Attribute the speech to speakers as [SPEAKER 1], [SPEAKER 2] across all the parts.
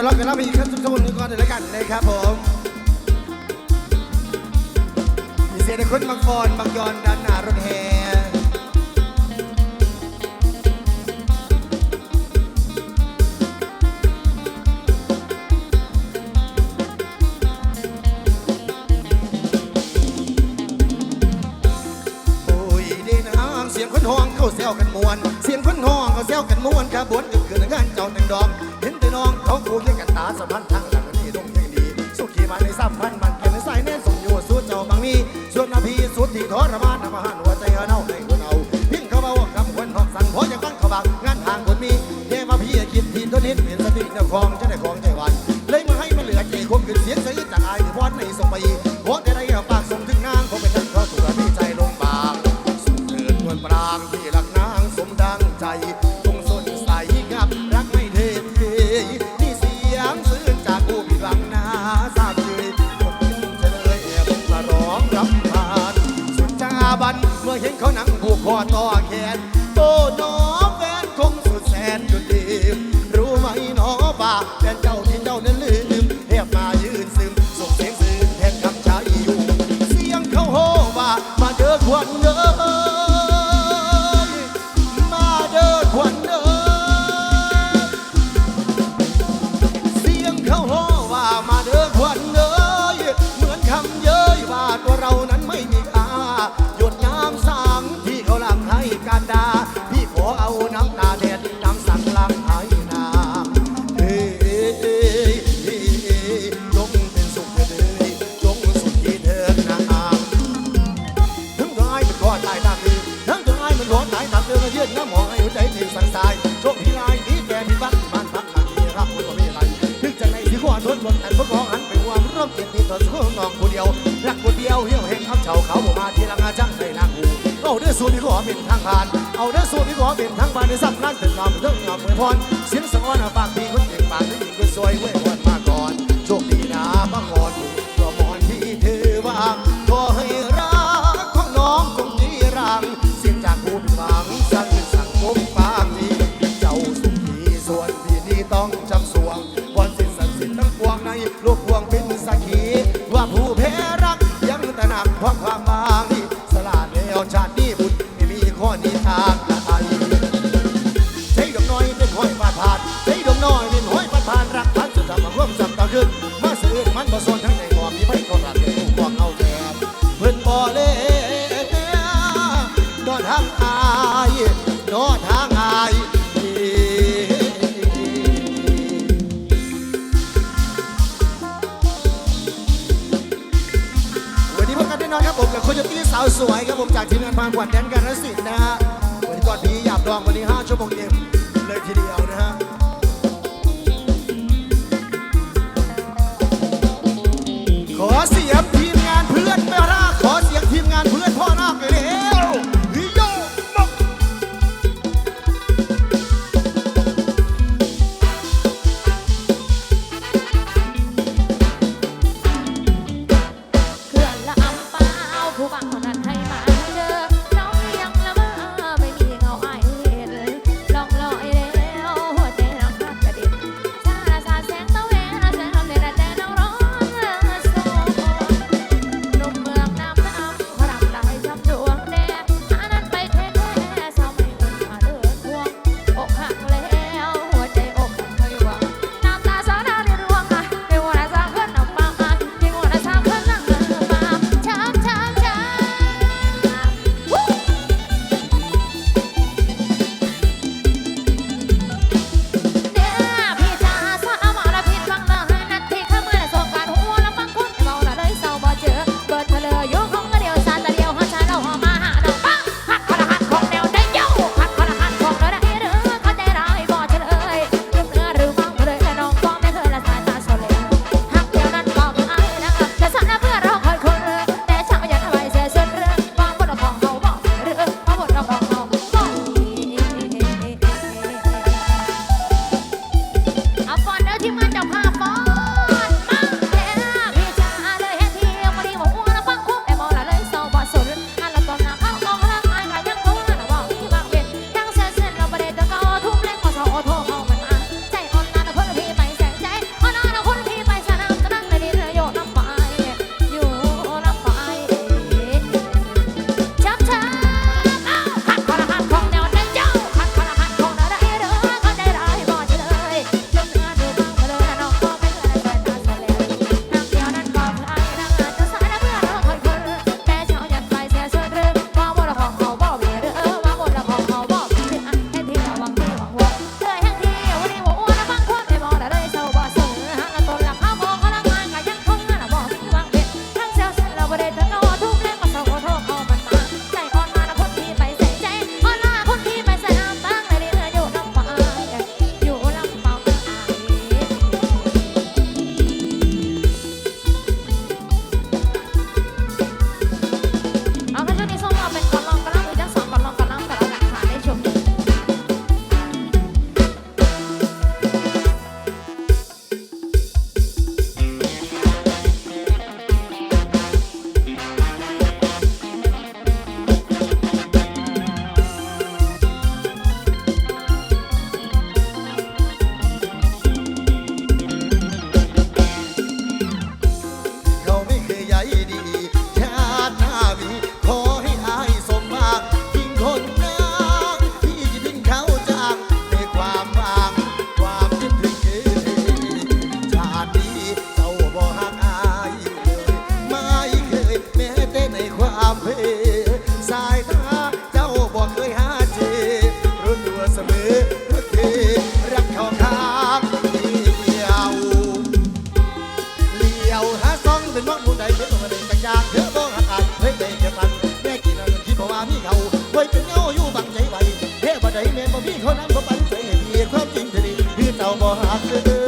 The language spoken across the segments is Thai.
[SPEAKER 1] นี้มาเป็นก่อนรับกันรับไปอีกขั้นสุดๆนี้ก่อนเลยแล้วกันนะครับผมมีเสียงคนบางฟอนบางยอนด้านหน้ารถแห่ ขีมาในซ้ำพันมันเกินในสายแน่นส่งอยู่สู่เจ้าบางมีส่วนนาพีสุดที่ทรมานนำมาหันหัวใจเอาเน่าให้คนเอาพียงเขาเบาคำคนหอกสั่นพราะอย่างนั้นเขาบางงานทางคนมีเดมาพี่คิดทีตัวนิดเปลี่ยนสติเจ้าของจะได้ของใจวันเลยมาให้มันเหลือใจคมขึ้นเสียงใสจากอายพอดในส่งไปพอดได้ได้ปากส่งถึงนางเพราะเป็นนั่นเพราะตัวพี่ใจลงบางสุดเกิดนวลปรางที่รักนางสมดังใจ ต่อแข ที่ขวาทนบนแต่พวกของหันไปวางร่มเกียรติต่อสู้น้องคนเดียว รักคนเดียวเหี้ยวแห่งคำเฉาเขาบอกมาทีละงอาจังในนางหูเอาเด้อสูตรที่ขอเป็นทางผ่าน เอาเด้อสูตรที่ขอเป็นทางบ้านในสักนั้นถึงงามเรื่องงามเหมือพรเสียงสะอ้อนปากดีคนเก่งปากได้ยินคนสวยเว้ยวันมาก่อนโชคดีนะบางอ่อนตัวมอนที่เธอวางขอให้รักของน้องคงจีรังเสียงจากผู้เป็นหวั ขึ้นมาสื่อมันบ่สนทั้งในหมอบมีไพ่ก็รักในลูกบอกเอาแทนเพิ่นบ่เล่นอนทางอายนอนทางอายวันนี้พบกันแน่นอนครับผมกับโคโยตี้สาวสวยครับผมจากทีมงานพานกวาดแดนกันรสินธุ์นะฮะวันนี้ก่อนพีหยาบดองวันนี้5ชั่วโมงเย็นเลยทีเดียวนะฮะ ขอเสียบทีมงานเพื่อนแม่ อยเป็นเงาอยู่บั
[SPEAKER 2] งใจไว้แค่บ่ได้แม่บ่มีเขา
[SPEAKER 1] นั้นบ่ปันใจให้เพียความจริงเท่านี้คือเต่าบ่หาซื้อ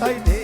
[SPEAKER 1] তাই